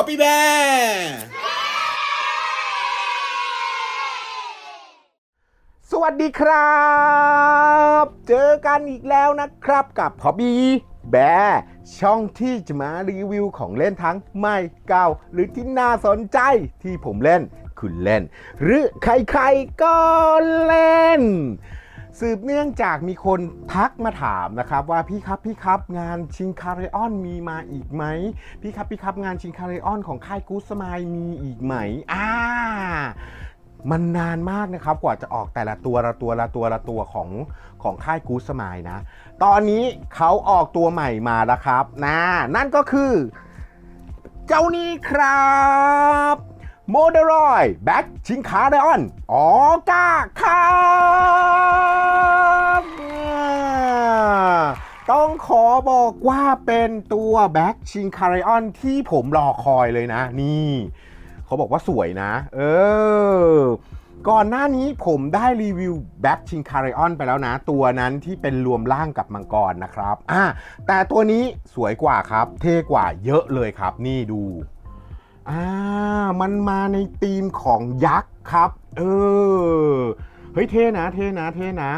Copy Bear สวัสดีครับ เจอกันอีกแล้วนะครับกับ Hobby Bear ช่องที่จะมารีวิวของเล่นทั้งใหม่เก่า หรือที่น่าสนใจที่ผมเล่น คุณเล่น หรือใครๆก็เล่น สืบเนื่องจากมีคนทักมาถามนะครับว่าพี่ครับพี่ครับงานชิงคาริออนมีมาอีกไหมพี่ครับพี่ครับงานชิงคาริออนของค่ายกูสมายมีอีกไหมอ่ามันนานมากนะครับกว่าจะออกแต่ละตัวละตัวละตัวละตัวของของค่ายกูสมายนะ ตอนนี้เขาออกตัวใหม่มาแล้วครับนะนั่นก็คือ เจ้านี้ครับ โมเดรอยแบ็กชิงคาเรออนออกาครับต้องขอบอกว่าเป็นตัวแบ็กชิงคาเรออนที่ผมรอคอยเลยนะ นี่เขาบอกว่าสวยนะ เออ ก่อนหน้านี้ผมได้รีวิวแบ็กชิงคาริออนไปแล้วนะ ตัวนั้นที่เป็นรวมร่างกับมังกรนะครับอ่าแต่ตัวนี้สวยกว่าครับ เท่กว่าเยอะเลยครับ นี่ดู อ่า มันมาในธีมของยักษ์ครับ เออ เฮ้ยเท่นะ เท่นะ เท่นะ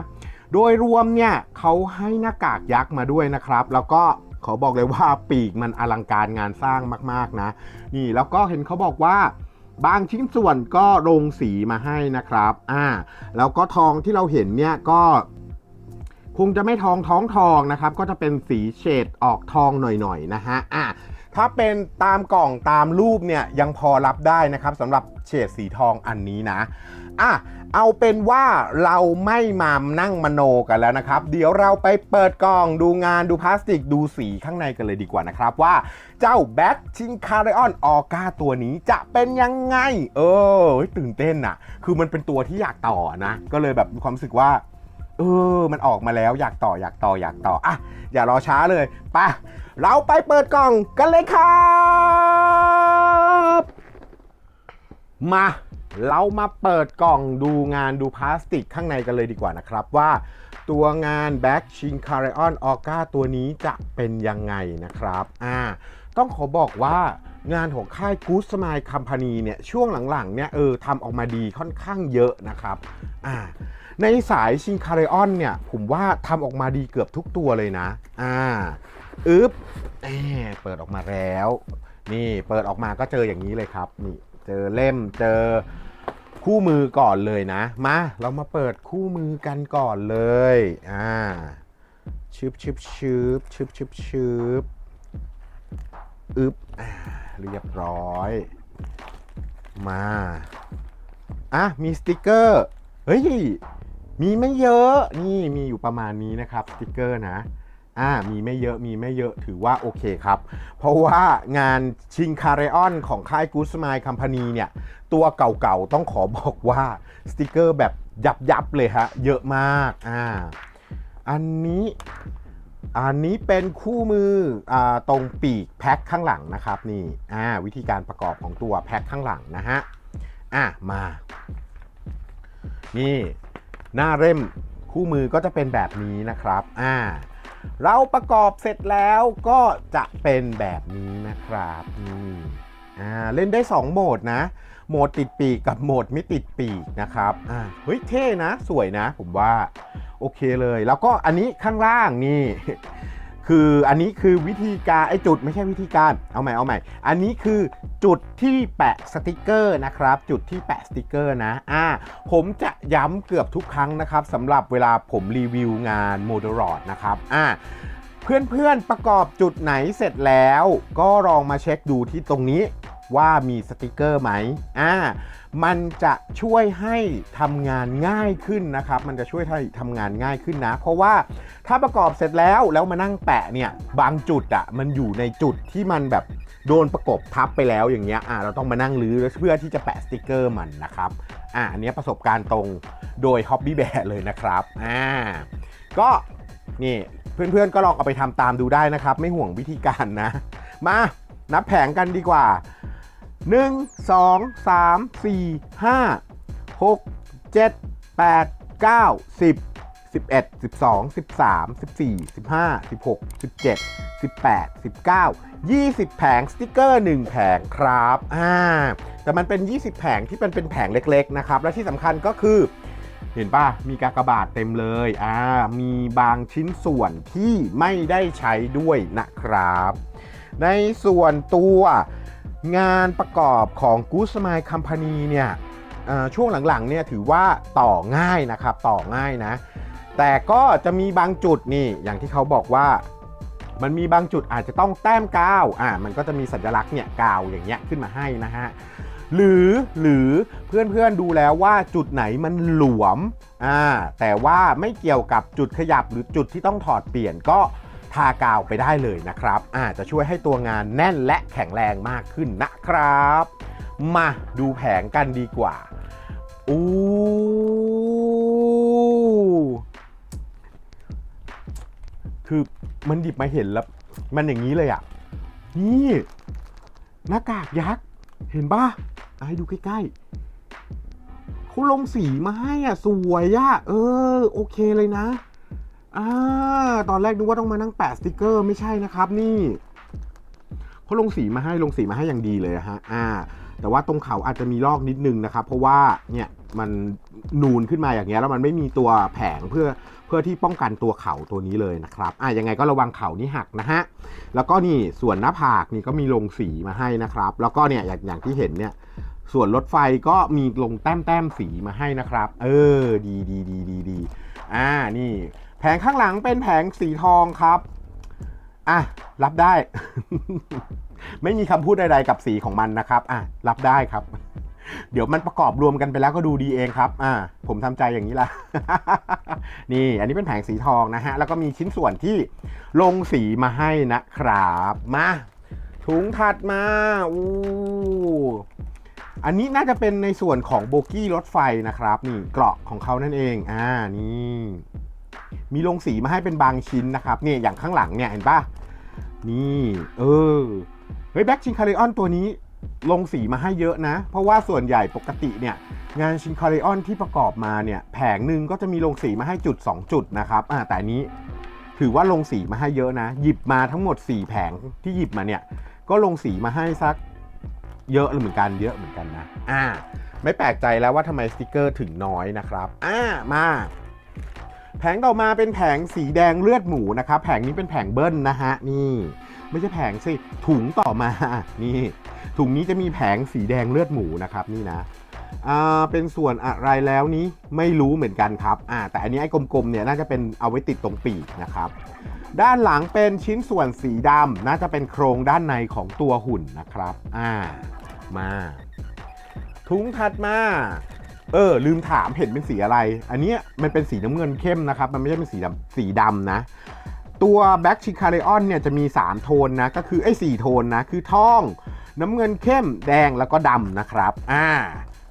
โดยรวมเนี่ยเขาให้หน้ากากยักษ์มาด้วยนะครับ แล้วก็ขอบอกเลยว่าปีกมันอลังการงานสร้างมากๆนะ นี่แล้วก็เห็นเขาบอกว่าบางชิ้นส่วนก็ลงสีมาให้นะครับ อ่า แล้วก็ทองที่เราเห็นเนี่ยก็คงจะไม่ทองท้องทองนะครับ ก็จะเป็นสีเฉดออกทองหน่อยๆนะฮะ อ่า ถ้าเป็นตามกล่องตามรูปเนี่ยยังพอรับได้นะครับสำหรับเฉดสีทองอันนี้นะอะเอาเป็นว่าเราไม่มานั่งมโนกันแล้วนะครับ เดี๋ยวเราไปเปิดกล่องดูงานดูพลาสติกดูสีข้างในกันเลยดีกว่านะครับ ว่าเจ้าแบ็คชิงคาริออนออก้าตัวนี้จะเป็นยังไง เออตื่นเต้นน่ะคือมันเป็นตัวที่อยากต่อนะ ก็เลยแบบมีความรู้สึกว่า เออ มันออกมาแล้วอยากต่ออยากต่ออยากต่ออะอย่ารอช้าเลยปะเราไปเปิดกล่องกันเลยครับมาเรามาเปิดกล่องดูงานดูพลาสติกข้างในกันเลยดีกว่านะครับว่าตัวงาน Back c h i n c a r i o n o r g a ตัวนี้จะเป็นยังไงนะครับอ่าต้องขอบอกว่างานของค่าย Good Smile Company เนี่ยช่วงหลังๆเนี่ยเออทำออกมาดีค่อนข้างเยอะนะครับอ่า ในสายชิงคาริออนเนี่ย ผมว่าทำออกมาดีเกือบทุกตัวเลยนะ อ่าอึ๊บแหมเปิดออกมาแล้ว นี่เปิดออกมาก็เจออย่างนี้เลยครับ นี่เจอเล่มเจอคู่มือก่อนเลยนะ มาเรามาเปิดคู่มือกันก่อนเลย อ่าชึบชึบชึบชึบชึบชึบอึ๊บอ่าเรียบร้อย มา อะ มีสติกเกอร์ เฮ้ย มีไม่เยอะนี่มีอยู่ประมาณนี้นะครับสติกเกอร์นะอ่ามีไม่เยอะมีไม่เยอะถือว่าโอเคครับ เพราะว่างานชิงคาเรออนของค่ายกูสมายคัมพานีเนี่ย ตัวเก่าๆต้องขอบอกว่าสติกเกอร์แบบยับๆเลยฮะ เยอะมากอ่าอันนี้อันนี้เป็นคู่มืออ่าตรงปีกแพ็คข้างหลังนะครับนี่อ่าวิธีการประกอบของตัวแพ็คข้างหลังนะฮะอะมา นี่ หน้าเล่มคู่มือก็จะเป็นแบบนี้นะครับอ่าเราประกอบเสร็จแล้วก็จะเป็นแบบนี้นะครับนี่อ่าเล่นได้ 2 โหมดนะ โหมดติดปีกกับโหมดไม่ติดปีกนะครับอ่าเฮ้ยเท่นะ สวยนะ ผมว่า โอเคเลย แล้วก็อันนี้ข้างล่างนี่ คืออันนี้คือวิธีการไอ้จุดไม่ใช่วิธีการเอาใหม่เอาใหม่ อันนี้คือจุดที่แปะสติกเกอร์นะครับ จุดที่แปะสติกเกอร์นะอ่าผมจะย้ำเกือบทุกครั้งนะครับสำหรับเวลาผมรีวิวงานโมเดลรอดนะครับอ่าเพื่อนๆประกอบจุดไหนเสร็จแล้ว ก็ลองมาเช็คดูที่ตรงนี้ว่ามีสติกเกอร์ไหมอ่า มันจะช่วยให้ทำงานง่ายขึ้นนะครับ มันจะช่วยให้ทำงานง่ายขึ้นนะ เพราะว่าถ้าประกอบเสร็จแล้วแล้วมานั่งแปะเนี่ยบางจุดอะ่ะมันอยู่ในจุดที่มันแบบโดนประกบทับไปแล้วอย่างเงี้ยอ่าเราต้องมานั่งรื้อเพื่อที่จะแปะสติกเกอร์มันนะครับอ่าอันนี้ประสบการณ์ตรงโดย Hobby Bear เลยนะครับอ่าก็นี่เพื่อนๆก็ลองเอาไปทำตามดูได้นะครับ ไม่ห่วงวิธีการนะ มานับแผงกันดีกว่า 1 2 3 4 5 6 7 8 9 10 11 12 13 14 15 16 17 18 19 20 แผงสติกเกอร์ 1 แผงครับอ่าแต่มันเป็น 20 แผงที่เป็นเป็นแผงเล็กๆนะครับ และที่สำคัญก็คือ เห็นป่ะ มีกากบาทเต็มเลยอ่ามีบางชิ้นส่วนที่ไม่ได้ใช้ด้วยนะครับ ในส่วนตัว งานประกอบของ Good Smile Company เนี่ยช่วงหลังๆเนี่ยถือว่าต่อง่ายนะครับต่อง่ายนะ แต่ก็จะมีบางจุดนี่อย่างที่เขาบอกว่ามันมีบางจุดอาจจะต้องแต้มกาวอ่ามันก็จะมีสัญลักษณ์เนี่ยกาวอย่างเงี้ยขึ้นมาให้นะฮะหรือหรือเพื่อนๆดูแล้วว่าจุดไหนมันหลวมอ่าแต่ว่าไม่เกี่ยวกับจุดขยับหรือจุดที่ต้องถอดเปลี่ยนก็ ทากาวไปได้เลยนะครับอ่าจะช่วยให้ตัวงานแน่นและแข็งแรงมากขึ้นนะครับ มาดูแผงกันดีกว่าอู้คือมันหยิบมาเห็นแล้ว มันอย่างนี้เลยอะ นี่หน้ากากยักษ์ เห็นป่ะให้ดูใกล้ๆเขาลงสีมาให้อะ สวยอะ เออ โอเคเลยนะ อ่าตอนแรกนึกว่าต้องมานั่งแปะสติกเกอร์ไม่ใช่นะครับ นี่เขาลงสีมาให้ลงสีมาให้อย่างดีเลยฮะอ่า แต่ว่าตรงเขาอาจจะมีลอกนิดนึงนะครับ เพราะว่าเนี่ยมันนูนขึ้นมาอย่างเงี้ยแล้วมันไม่มีตัวแผงเพื่อเพื่อที่ป้องกันตัวเขาตัวนี้เลยนะครับอะยังไงก็ระวังเขานี่หักนะฮะแล้วก็นี่ส่วนหน้าผากนี่ก็มีลงสีมาให้นะครับ แล้วก็เนี่ยอย่างอย่างที่เห็นเนี่ยส่วนรถไฟก็มีลงแต้มแต้มสีมาให้นะครับ เออ ดีดีดีดีดีอ่านี่ แผงข้างหลังเป็นแผงสีทองครับ อะ รับได้ ไม่มีคำพูดใดๆกับสีของมันนะครับ อะ รับได้ครับ เดี๋ยวมันประกอบรวมกันไปแล้วก็ดูดีเองครับ อ่า ผมทำใจอย่างนี้ละ นี่ อันนี้เป็นแผงสีทองนะฮะ แล้วก็มีชิ้นส่วนที่ลงสีมาให้นะครับ มาถุงถัดมาอู้อันนี้น่าจะเป็นในส่วนของโบกี้รถไฟนะครับ นี่เกราะของเขานั่นเอง อ่า นี่ มีลงสีมาให้เป็นบางชิ้นนะครับเนี่ยอย่างข้างหลังเนี่ยเห็นปะนี่เออเฮ้ยแบ็กชิงคาริออนตัวนี้ลงสีมาให้เยอะนะ เพราะว่าส่วนใหญ่ปกติเนี่ยงานชิงคาริออนที่ประกอบมาเนี่ยแผงหนึ่งก็จะมีลงสีมาให้จุด 2 จุดนะครับอ่าแต่นนี้ถือว่าลงสีมาให้เยอะนะ หยิบมาทั้งหมด 4 แผงที่หยิบมาเนี่ยก็ลงสีมาให้สักเยอะเหมือนกันเยอะเหมือนกันนะอ่าไม่แปลกใจแล้วว่าทำไมสติกเกอร์ถึงน้อยนะครับอ่ามา แผงต่อมาเป็นแผงสีแดงเลือดหมูนะครับ แผงนี้เป็นแผงเบิ้ลนะฮะนี่ไม่ใช่แผงสิถุงต่อมานี่ถุงนี้จะมีแผงสีแดงเลือดหมูนะครับนี่นะอ่าเป็นส่วนอะไรแล้วนี้ไม่รู้เหมือนกันครับอ่าแต่อันนี้ไอ้กลมๆเนี่ยน่าจะเป็นเอาไว้ติดตรงปีกนะครับ ด้านหลังเป็นชิ้นส่วนสีดำน่าจะเป็นโครงด้านในของตัวหุ่นนะครับอ่ามาถุงถัดมา เออลืมถามเห็นเป็นสีอะไร อันนี้มันเป็นสีน้ำเงินเข้มนะครับ มันไม่ใช่เป็นสีดำสีดำนะ ตัวแบ็กชิคาเรออนเนี่ยจะมี 3 โทนนะ ก็คือไอ้4โทนนะ คือทอง น้ำเงินเข้ม แดงแล้วก็ดำนะครับ อ่า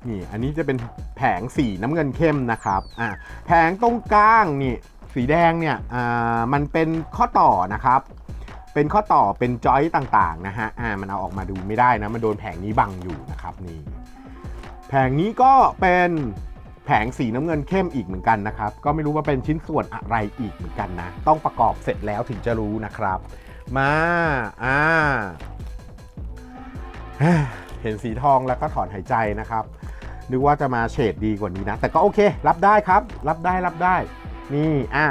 นี่อันนี้จะเป็นแผงสีน้ำเงินเข้มนะครับอ่าแผงตรงกลางนี่สีแดงเนี่ยอ่ามันเป็นข้อต่อนะครับเป็นข้อต่อเป็นจอยต่างๆนะฮะอ่ามันเอาออกมาดูไม่ได้นะมันโดนแผงนี้บังอยู่นะครับนี่ แผงนี้ก็เป็นแผงสีน้ำเงินเข้มอีกเหมือนกันนะครับ ก็ไม่รู้ว่าเป็นชิ้นส่วนอะไรอีกเหมือนกันนะ ต้องประกอบเสร็จแล้วถึงจะรู้นะครับ มา อ่า เห็นสีทองแล้วก็ถอนหายใจนะครับ นึกว่าจะมาเฉดดีกว่านี้นะ แต่ก็โอเค รับได้ครับ รับได้รับได้ นี่ อ่า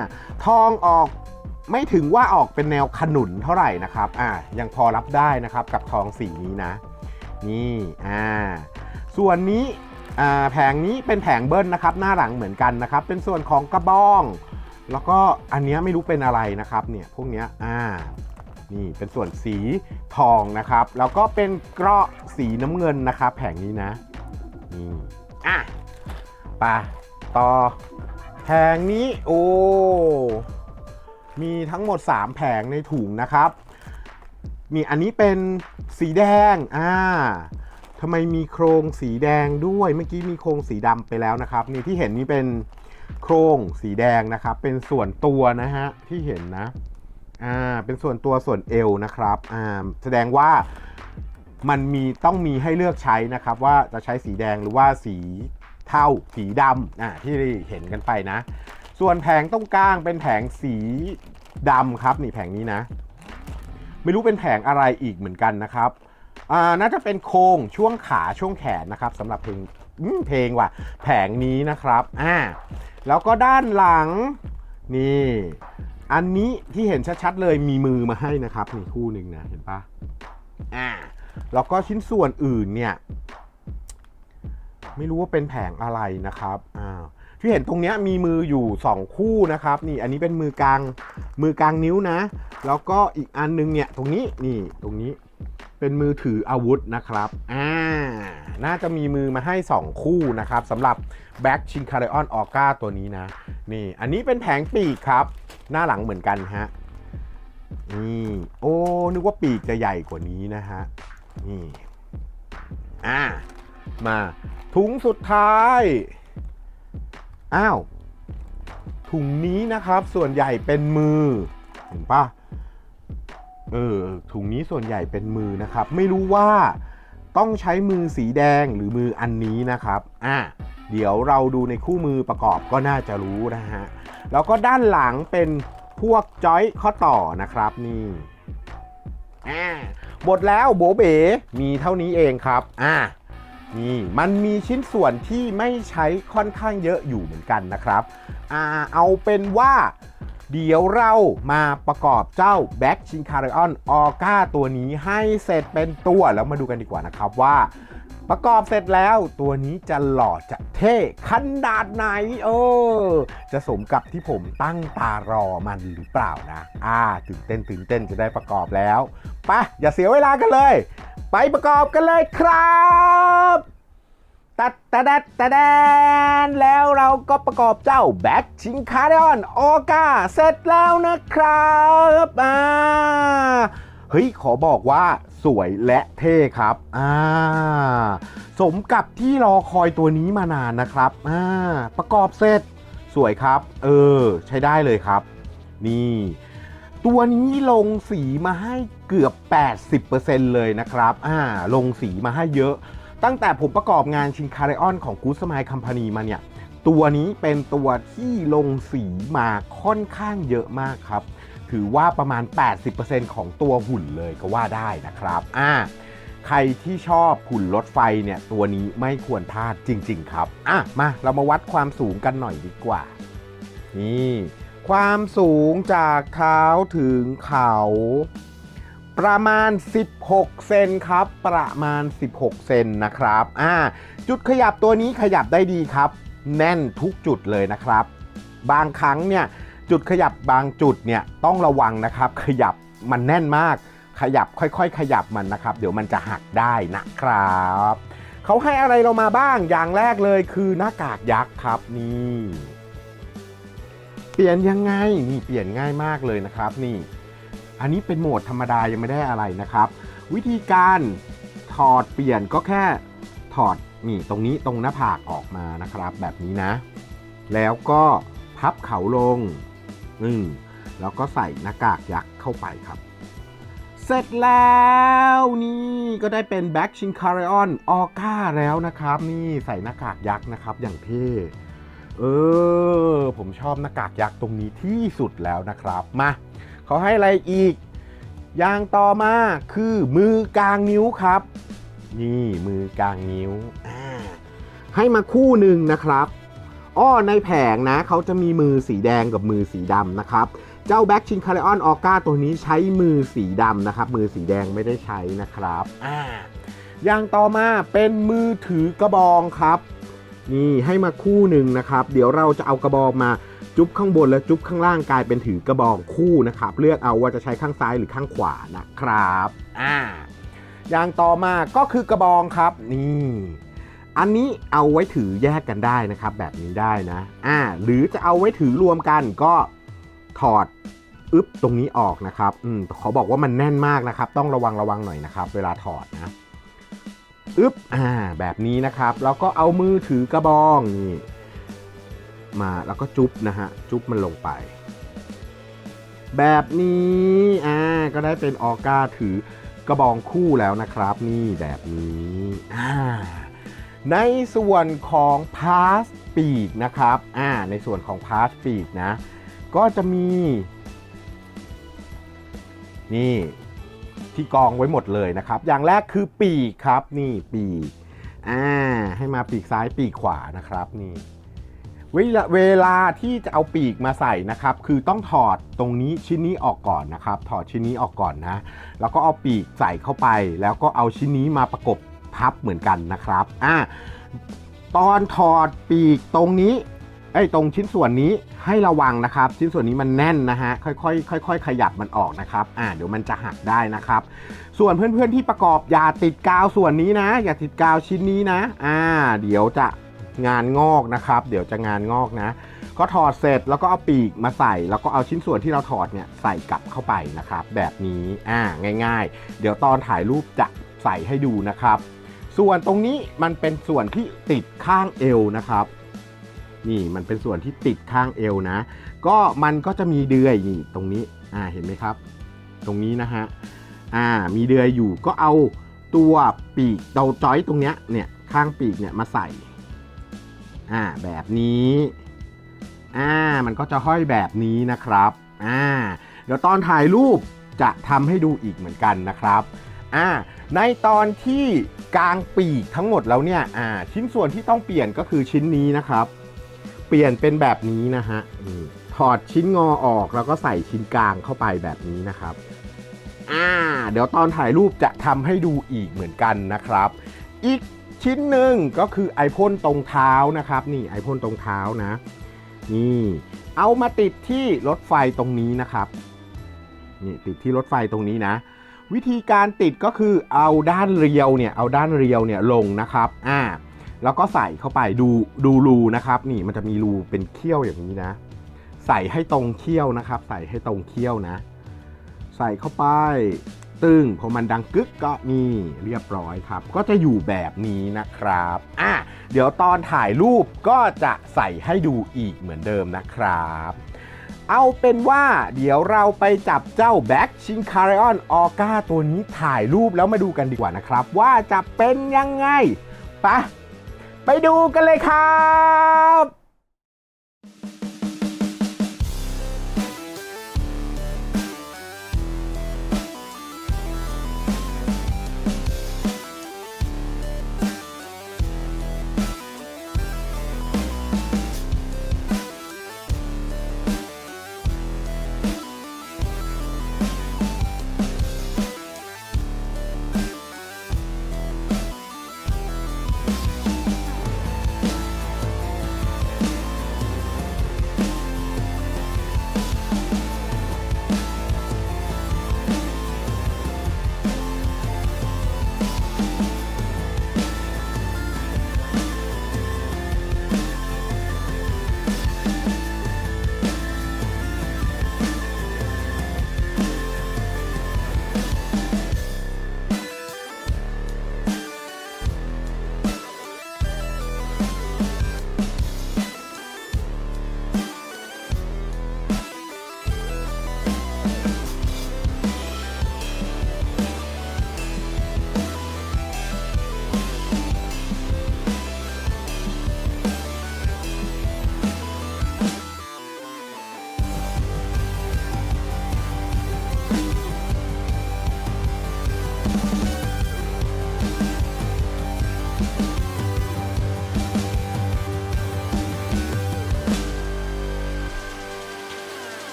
ทองออกไม่ถึงว่าออกเป็นแนวขนุนเท่าไหร่นะครับ อ่า ยังพอรับได้นะครับกับทองสีนี้นะ นี่ อ่า ส่วนนี้แผงนี้เป็นแผงเบิ้ลนะครับ หน้าหลังเหมือนกันนะครับ เป็นส่วนของกระบอง แล้วก็อันนี้ไม่รู้เป็นอะไรนะครับเนี่ยพวกเนี้ยอ่านี่เป็นส่วนสีทองนะครับ แล้วก็เป็นเกราะสีน้ำเงินนะครับ แผงนี้นะนี่อะไปต่อแผงนี้โอ้มีทั้งหมด 3 แผงในถุงนะครับ มีอันนี้เป็นสีแดงอ่า ทำไมมีโครงสีแดงด้วยเมื่อกี้มีโครงสีดำไปแล้วนะครับ นี่ที่เห็นนี่เป็นโครงสีแดงนะครับ เป็นส่วนตัวนะฮะที่เห็นนะอ่าเป็นส่วนตัวส่วนเอวนะครับอ่าแสดงว่ามันมีต้องมีให้เลือกใช้นะครับ ว่าจะใช้สีแดงหรือว่าสีเทาสีดำอ่าที่เห็นกันไปนะ ส่วนแผงตรงกลางเป็นแผงสีดำครับนี่แผงนี้นะ ไม่รู้เป็นแผงอะไรอีกเหมือนกันนะครับ อ่าน่าจะเป็นโครงช่วงขาช่วงแขนนะครับสำหรับเพลงเพลงว่ะแผงนี้นะครับอ่าแล้วก็ด้านหลังนี่อันนี้ที่เห็นชัดๆเลยมีมือมาให้นะครับนี่คู่หนึ่งนะเห็นปะอ่าแล้วก็ชิ้นส่วนอื่นเนี่ย ไม่รู้ว่าเป็นแผงอะไรนะครับอ้าที่เห็นตรงนี้มีมืออยู่ 2 คู่นะครับ นี่อันนี้เป็นมือกลางมือกลางนิ้วนะ แล้วก็อีกอันนึงเนี่ยตรงนี้นี่ตรงนี้ เป็นมือถืออาวุธนะครับอ่าน่าจะมีมือมาให้ 2 คู่นะครับสำหรับ Back c h i n k a r e o n o r g a ตัวนี้นะ นี่ อันนี้เป็นแผงปีกครับ หน้าหลังเหมือนกันฮะ นี่ โอ้ นึกว่าปีกจะใหญ่กว่านี้นะฮะ นี่ อ่า มาถุงสุดท้าย อ้าว ถุงนี้นะครับส่วนใหญ่เป็นมือ เห็นปะ เออถุงนี้ส่วนใหญ่เป็นมือนะครับ ไม่รู้ว่าต้องใช้มือสีแดงหรือมืออันนี้นะครับอะเดี๋ยวเราดูในคู่มือประกอบก็น่าจะรู้นะฮะแล้วก็ด้านหลังเป็นพวกจอยข้อต่อนะครับนี่อ่าหมดแล้วโบเบมีเท่านี้เองครับอ่านี่มันมีชิ้นส่วนที่ไม่ใช้ค่อนข้างเยอะอยู่เหมือนกันนะครับอ่าเอาเป็นว่า เดี๋ยวเรามาประกอบเจ้า Back c h i n k a r e o n o r g a ตัวนี้ให้เสร็จเป็นตัวแล้วมาดูกันดีกว่านะครับว่า ประกอบเสร็จแล้วตัวนี้จะหล่อจะเท่ขนาดไหนเออจะสมกับที่ผมตั้งตารอมันหรือเปล่านะ อ่าตื่นเต้นตื่นเต้นจะได้ประกอบแล้วไปอย่าเสียเวลากันเลย ไปประกอบกันเลยครับ ตัดตะแดดตะแดนแล้วเราก็ประกอบเจ้าแบ็คชิงคาเดออนโอกาเสร็จแล้วนะครับอ่าเฮ้ย ขอบอกว่าสวยและเท่ครับอ่าสมกับที่รอคอยตัวนี้มานานนะครับอ่าประกอบเสร็จสวยครับ เออ ใช้ได้เลยครับ นี่ ตัวนี้ลงสีมาให้เกือบ 80%เลยนะครับอ่าลงสีมาให้เยอะ ตั้งแต่ผมประกอบงานชิงคาเรออนของกูสมายคัมพานีมาเนี่ย ตัวนี้เป็นตัวที่ลงสีมาค่อนข้างเยอะมากครับ ถือว่าประมาณ 80%ของตัวหุ่นเลยก็ว่าได้นะครับอ่าใครที่ชอบหุ่นรถไฟเนี่ย ตัวนี้ไม่ควรพลาดจริง ๆ ครับอะมาเรามาวัดความสูงกันหน่อยดีกว่า นี่ ความสูงจากเท้าถึงเขา ประมาณ 16 เซนครับ ประมาณ 16 เซนนะครับ อ่า จุดขยับตัวนี้ขยับได้ดีครับ แน่นทุกจุดเลยนะครับ บางครั้งเนี่ยจุดขยับบางจุดเนี่ยต้องระวังนะครับ ขยับมันแน่นมาก ขยับค่อยๆ ขยับมันนะครับ เดี๋ยวมันจะหักได้นะครับเขาให้อะไรเรามาบ้างอย่างแรกเลยคือหน้ากากยักษ์ครับนี่ เปลี่ยนยังไงนี่เปลี่ยนง่ายมากเลยนะครับนี่ อันนี้เป็นโหมดธรรมดายังไม่ได้อะไรนะครับ วิธีการถอดเปลี่ยนก็แค่ถอดนี่ตรงนี้ตรงหน้าผากออกมานะครับ แบบนี้นะ แล้วก็พับเขาลงอืมแล้วก็ใส่หน้ากากยักษ์เข้าไปครับ เสร็จแล้วนี่ก็ได้เป็น Back c h i n k a r e o n o r g a แล้วนะครับ นี่ใส่หน้ากากยักษ์นะครับอย่างเท่เออ ผมชอบหน้ากากยักษ์ตรงนี้ที่สุดแล้วนะครับ มา เขาให้อะไรอีก อย่างต่อมาคือมือกลางนิ้วครับ นี่มือกลางนิ้ว ให้มาคู่หนึ่งนะครับอ้อในแผงนะเขาจะมีมือสีแดงกับมือสีดำนะครับ เจ้าแบ็กชินคาริออนออกาตัวนี้ใช้มือสีดำนะครับ มือสีแดงไม่ได้ใช้นะครับอ่าอย่างต่อมาเป็นมือถือกระบองครับ นี่ให้มาคู่หนึ่งนะครับ เดี๋ยวเราจะเอากระบองมา จุ๊บข้างบนและจุ๊บข้างล่างกลายเป็นถือกระบองคู่นะครับ เลือกเอาว่าจะใช้ข้างซ้ายหรือข้างขวานะครับอ่าอย่างต่อมาก็คือกระบองครับนี่อันนี้เอาไว้ถือแยกกันได้นะครับ แบบนี้ได้นะอ่าหรือจะเอาไว้ถือรวมกันก็ถอดอึ๊บตรงนี้ออกนะครับอืมขอบอกว่ามันแน่นมากนะครับ ต้องระวังระวังหน่อยนะครับ เวลาถอดนะอึ๊บอ่าแบบนี้นะครับแล้วก็เอามือถือกระบองนี่ มาแล้วก็จุ๊บนะฮะ จุ๊บมันลงไป แบบนี้อ่าก็ได้เป็นออก้าถือกระบองคู่แล้วนะครับ นี่แบบนี้อ่าในส่วนของพาสปปีกนะครับอ่าในส่วนของพาร์ทปีกนะ ก็จะมี นี่ที่กองไว้หมดเลยนะครับ อย่างแรกคือปีกครับ นี่ปีกอ่าให้มาปีกซ้ายปีกขวานะครับนี่ เวลาเวลาที่จะเอาปีกมาใส่นะครับ คือต้องถอดตรงนี้ชิ้นนี้ออกก่อนนะครับ ถอดชิ้นนี้ออกก่อนนะ แล้วก็เอาปีกใส่เข้าไป แล้วก็เอาชิ้นนี้มาประกบพับเหมือนกันนะครับ อ่า ตอนถอดปีกตรงนี้ไอ้ตรงชิ้นส่วนนี้ให้ระวังนะครับ ชิ้นส่วนนี้มันแน่นนะฮะค่อยๆค่อยๆขยับมันออกนะครับ อ่าเดี๋ยวมันจะหักได้นะครับ ส่วนเพื่อนๆที่ประกอบอย่าติดกาวส่วนนี้นะ อย่าติดกาวชิ้นนี้นะ อ่า เดี๋ยวจะ งานงอกนะครับ เดี๋ยวจะงานงอกนะ ก็ถอดเสร็จแล้วก็เอาปีกมาใส่ แล้วก็เอาชิ้นส่วนที่เราถอดเนี่ยใส่กลับเข้าไปนะครับ แบบนี้อ่าง่าย ๆ เดี๋ยวตอนถ่ายรูปจะใส่ให้ดูนะครับ ส่วนตรงนี้มันเป็นส่วนที่ติดข้างเอวนะครับนี่มันเป็นส่วนที่ติดข้างเอวนะ ก็มันก็จะมีเดือยนี่ตรงนี้อ่าเห็นไหมครับ ตรงนี้นะฮะอ่ามีเดือยอยู่ก็เอาตัวปีกเตาจ้อยตรงเนี้ยเนี่ยข้างปีกเนี่ยมาใส่ อ่าแบบนี้อ่ามันก็จะห้อยแบบนี้นะครับอ่าเดี๋ยวตอนถ่ายรูปจะทำให้ดูอีกเหมือนกันนะครับอ่าในตอนที่กลางปีกทั้งหมดแล้วเนี่ยอ่าชิ้นส่วนที่ต้องเปลี่ยนก็คือชิ้นนี้นะครับ เปลี่ยนเป็นแบบนี้นะฮะอถอดชิ้นงอออกแล้วก็ใส่ชิ้นกลางเข้าไปแบบนี้นะครับอ่าเดี๋ยวตอนถ่ายรูปจะทำให้ดูอีกเหมือนกันนะครับ อีก ชิ้นหนึ่งก็คือไอพ่นตรงเท้านะครับ นี่ไอพ่นตรงเท้านะ นี่เอามาติดที่รถไฟตรงนี้นะครับ นี่ติดที่รถไฟตรงนี้นะ วิธีการติดก็คือเอาด้านเรียวเนี่ยเอาด้านเรียวเนี่ยลงนะครับอ่าแล้วก็ใส่เข้าไปดูดูรูนะครับ นี่มันจะมีรูเป็นเขี้ยวอย่างนี้นะ ใส่ให้ตรงเขี้ยวนะครับ ใส่ให้ตรงเขี้ยวนะ ใส่เข้าไป ตึงพอมันดังกึกก็นี่เรียบร้อยครับ ก็จะอยู่แบบนี้นะครับอะเดี๋ยวตอนถ่ายรูปก็จะใส่ให้ดูอีกเหมือนเดิมนะครับ เอาเป็นว่าเดี๋ยวเราไปจับเจ้าแบ็กชิงคาริออนออก้าตัวนี้ถ่ายรูปแล้วมาดูกันดีกว่านะครับ ว่าจะเป็นยังไงไปะไปดูกันเลยครับ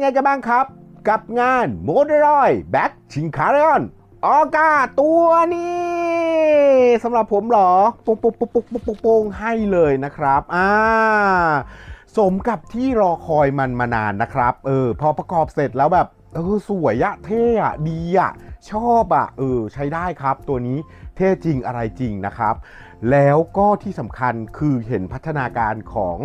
ไงกันบ้างครับ กับงานโมเดลอยแบ็กชิงคาริออนออกาตัวนี้สำหรับผมหรอปุ๊กปุ๊กปุ๊กปุ๊กปุ๊กปุ๊กปุ๊กให้เลยนะครับอ่าสมกับที่รอคอยมันมานานนะครับ เออ พอประกอบเสร็จแล้วแบบเออสวยอะเท่อะดีอะชอบอะเออ ใช้ได้ครับตัวนี้เท่จริงอะไรจริงนะครับ แล้วก็ที่สำคัญคือเห็นพัฒนาการของ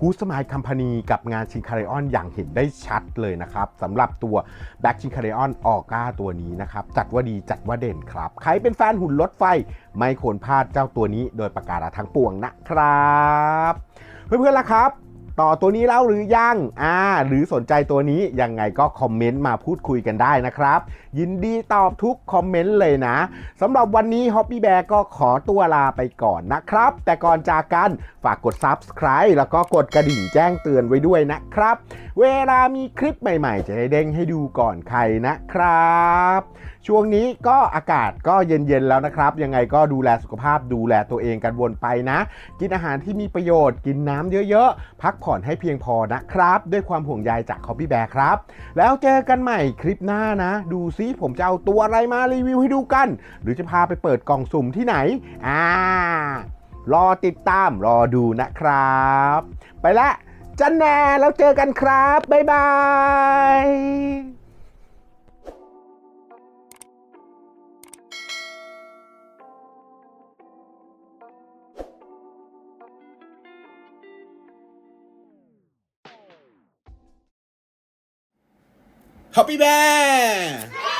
กูสมายคัมพานีกับงานชิงคาริออนอย่างเห็นได้ชัดเลยนะครับสำหรับตัวแบ็กชิงคาริออนออก้าตัวนี้นะครับ จัดว่าดีจัดว่าเด่นครับ ใครเป็นแฟนหุ่นรถไฟ ไม่ควรพลาดเจ้าตัวนี้โดยประกาศทั้งปวงนะครับ เพื่อนๆล่ะครับ ต่อตัวนี้แล้วหรือยังอ่าหรือสนใจตัวนี้ยังไงก็คอมเมนต์มาพูดคุยกันได้นะครับ ยินดีตอบทุกคอมเมนต์เลยนะสำหรับวันนี้ Hobby Bear ก็ขอตัวลาไปก่อนนะครับ แต่ก่อนจากกันฝากกด Subscribe แล้วก็กดกระดิ่งแจ้งเตือนไว้ด้วยนะครับ เวลามีคลิปใหม่ๆ จะได้เด้งให้ดูก่อนใครนะครับช่วงนี้ก็อากาศก็เย็นๆแล้วนะครับ ยังไงก็ดูแลสุขภาพดูแลตัวเองกันวนไปนะ กินอาหารที่มีประโยชน์กินน้ำเยอะๆ พักผ่อนให้เพียงพอนะครับ ด้วยความห่วงใยจากคอปี้แบร์ครับ แล้วเจอกันใหม่คลิปหน้านะ ดูซิผมจะเอาตัวอะไรมารีวิวให้ดูกัน หรือจะพาไปเปิดกล่องสุ่มที่ไหนอ่ารอติดตามรอดูนะครับ ไปละจันแนแล้วเจอกันครับ บ๊ายบาย Happy Bear!